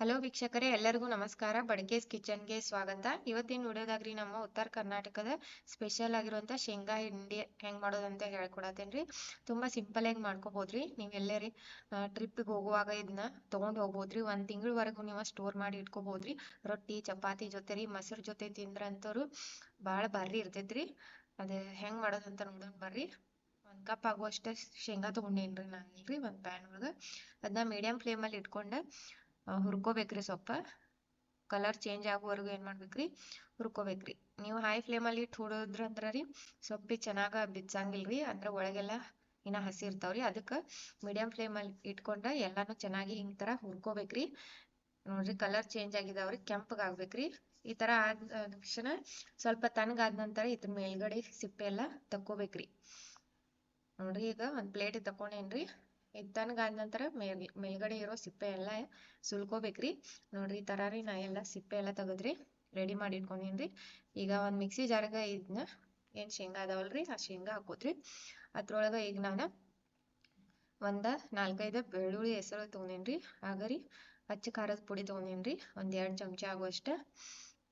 Hello ವೀಕ್ಷಕರೇ, ಎಲ್ಲರಿಗೂ ನಮಸ್ಕಾರ. ಬಡ್ಗೇಸ್ ಕಿಚನ್ಗೆ ಸ್ವಾಗತ. ಇವತ್ತಿನ ವಿಡಿಯೋದಾಗ್ರಿ ನಮ್ಮ ಉತ್ತರ ಕರ್ನಾಟಕದ ಸ್ಪೆಷಲ್ ಆಗಿರುವಂಥ ಶೇಂಗಾ ಹಿಂಡಿ ಹೆಂಗೆ ಮಾಡೋದಂತ ಹೇಳ್ಕೊಡತ್ತೇನ್ರಿ. ತುಂಬ ಸಿಂಪಲ್ ಆಗಿ ಮಾಡ್ಕೋಬೋದ್ರಿ. ನೀವು ಎಲ್ಲರಿ ಟ್ರಿಪ್ಪಿಗೆ ಹೋಗುವಾಗ ಇದನ್ನ ತೊಗೊಂಡು ಹೋಗ್ಬೋದ್ರಿ. ಒಂದು ತಿಂಗಳವರೆಗೂ ನೀವು ಸ್ಟೋರ್ ಮಾಡಿ ಇಟ್ಕೋಬೋದ್ರಿ. ರೊಟ್ಟಿ, ಚಪಾತಿ ಜೊತೆ ರೀ ಮೊಸರು ಜೊತೆ ತಿಂದ್ರಂತವ್ರು ಭಾಳ ಭಾರಿ ಇರ್ತೈತ್ರಿ. ಅದು ಹೆಂಗೆ ಮಾಡೋದಂತ ನೋಡೋಣ ಬರ್ರಿ. ಒಂದು ಕಪ್ ಆಗುವಷ್ಟು ಶೇಂಗಾ ತೊಗೊಂಡೇನ್ರಿ ನಾನು ಇಲ್ರಿ ಒಂದು ಪ್ಯಾನ್ ಒಳಗೆ. ಅದನ್ನ ಮೀಡಿಯಮ್ ಫ್ಲೇಮಲ್ಲಿ ಇಟ್ಕೊಂಡು ಹುರ್ಕೋಬೇಕ್ರಿ ಸ್ವಲ್ಪ ಕಲರ್ ಚೇಂಜ್ ಆಗುವವರೆಗೂ ಏನು ಮಾಡ್ಬೇಕ್ರಿ? ಹುರ್ಕೋಬೇಕ್ರಿ. ನೀವು ಹೈ ಫ್ಲೇಮಲ್ಲಿ ಇಟ್ಟು ಹುರಿದ್ರಂದ್ರ ರೀ ಸೊಪ್ಪಿ ಚೆನ್ನಾಗ ಬಿಚ್ಚಂಗಿಲ್ರಿ ಅಂದ್ರೆ ಒಳಗೆಲ್ಲ ಇನ್ನ ಹಸಿ ಇರ್ತಾವ್ರಿ. ಅದಕ್ಕೆ ಮೀಡಿಯಂ ಫ್ಲೇಮಲ್ಲಿ ಇಟ್ಕೊಂಡ ಎಲ್ಲಾನು ಚೆನ್ನಾಗಿ ಹಿಂಗ್ ಥರ ಹುರ್ಕೋಬೇಕ್ರಿ. ನೋಡ್ರಿ ಕಲರ್ ಚೇಂಜ್ ಆಗಿದಾವ್ರಿ. ಕೆಂಪಗಾಗ್ಬೇಕ್ರಿ ಈ ಥರ ಆದ ತಕ್ಷಣ ಸ್ವಲ್ಪ ತಣ್ಣಗಾದ ನಂತರ ಇದ್ರ ಮೇಲ್ಗಡೆ ಸಿಪ್ಪೆ ಎಲ್ಲ ತಕ್ಕೋಬೇಕ್ರಿ. ನೋಡ್ರಿ ಈಗ ಒಂದು ಪ್ಲೇಟ್ ತಕೊಂಡೇನ್ರಿ ತಣ್ಣಗಾದ ನಂತರ ಮೇಲ್, ಮೇಲ್ಗಡೆ ಇರೋ ಸಿಪ್ಪೆ ಎಲ್ಲ ಸುಲ್ಕೋಬೇಕ್ರಿ. ನೋಡ್ರಿ, ಈ ನಾ ಎಲ್ಲ ಸಿಪ್ಪೆ ಎಲ್ಲ ತೆಗೆದ್ರಿ ರೆಡಿ ಮಾಡಿ ಇಟ್ಕೊಂಡಿನ್ರಿ. ಈಗ ಒಂದು ಮಿಕ್ಸಿ ಜಾರ್ಗೆ ಇದನ್ನ ಏನು ಶೇಂಗಾ ಅದಾವಲ್ರಿ, ಆ ಶೇಂಗಾ ಹಾಕೋತ್ರಿ. ಅದ್ರೊಳಗೆ ಈಗ ನಾನು ಒಂದು ನಾಲ್ಕೈದು ಬೆಳ್ಳುಳ್ಳಿ ಹೆಸರು ತೊಗೊಂಡೇನ್ರಿ. ಆಗರಿ ಹಚ್ಚ ಖಾರದ ಪುಡಿ ತೊಗೊಂಡೇನ್ರಿ, ಒಂದು ಎರಡು ಚಮಚ ಆಗುವಷ್ಟು.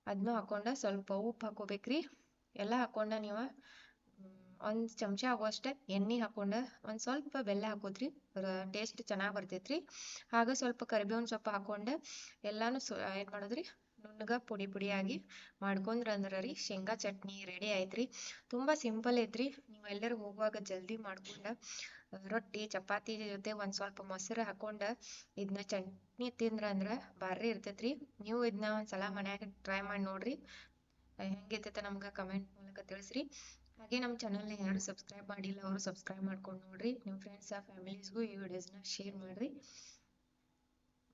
ಅದನ್ನೂ ಹಾಕೊಂಡ ಸ್ವಲ್ಪ ಉಪ್ಪು ಹಾಕೋಬೇಕ್ರಿ. ಎಲ್ಲ ಹಾಕೊಂಡ ನೀವು ಒಂದು ಚಮಚ ಆಗುವಷ್ಟು ಎಣ್ಣೆ ಹಾಕೊಂಡ ಒಂದ್ ಸ್ವಲ್ಪ ಬೆಲ್ಲ ಹಾಕೋದ್ರಿ. ಟೇಸ್ಟ್ ಚೆನ್ನಾಗಿ ಬರ್ತೈತ್ರಿ. ಹಾಗೆ ಸ್ವಲ್ಪ ಕರಿಬೇವಿನ ಸೊಪ್ಪು ಹಾಕೊಂಡ ಎಲ್ಲಾನು ಸೊ, ಏನು ಮಾಡೋದ್ರಿ? ನುಣ್ಣಗ ಪುಡಿ ಪುಡಿಯಾಗಿ ಮಾಡ್ಕೊಂಡ್ರ ಅಂದ್ರ ರೀ ಶೇಂಗಾ ಚಟ್ನಿ ರೆಡಿ ಆಯ್ತ್ರಿ. ತುಂಬಾ ಸಿಂಪಲ್ ಐತ್ರಿ. ನೀವು ಎಲ್ಲರೂ ಹೋಗುವಾಗ ಜಲ್ದಿ ಮಾಡ್ಕೊಂಡ ರೊಟ್ಟಿ, ಚಪಾತಿ ಜೊತೆ ಒಂದ್ ಸ್ವಲ್ಪ ಮೊಸರು ಹಾಕೊಂಡ ಇದನ್ನ ಚಟ್ನಿ ತಿಂದ್ರ ಅಂದ್ರ ಭಾರಿ ಇರ್ತೈತ್ರಿ. ನೀವು ಇದನ್ನ ಒಂದ್ಸಲ ಮನ್ಯಾಗ ಟ್ರೈ ಮಾಡಿ ನೋಡ್ರಿ. ಹೆಂಗೈತೈತೆ ನಮ್ಗ ಕಮೆಂಟ್ ಮೂಲಕ ತಿಳಿಸ್ರಿ. ಹಾಗೆ ನಮ್ಮ ಚಾನಲ್ನ ಯಾರು ಸಬ್ಸ್ಕ್ರೈಬ್ ಮಾಡಿಲ್ಲ ಅವರು ಸಬ್ಸ್ಕ್ರೈಬ್ ಮಾಡ್ಕೊಂಡು ನೋಡ್ರಿ. ನಿಮ್ಮ ಫ್ರೆಂಡ್ಸ್ ಫ್ಯಾಮಿಲೀಸ್ಗೂ ಈ ವಿಡಿಯೋಸ್ನ ಶೇರ್ ಮಾಡ್ರಿ.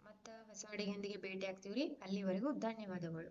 ಮತ್ತು ಹೊಸ ಅಡಿಗೆಯೊಂದಿಗೆ ಭೇಟಿ ಆಗ್ತೀವಿ ಅಲ್ಲಿವರೆಗೂ ಧನ್ಯವಾದಗಳು.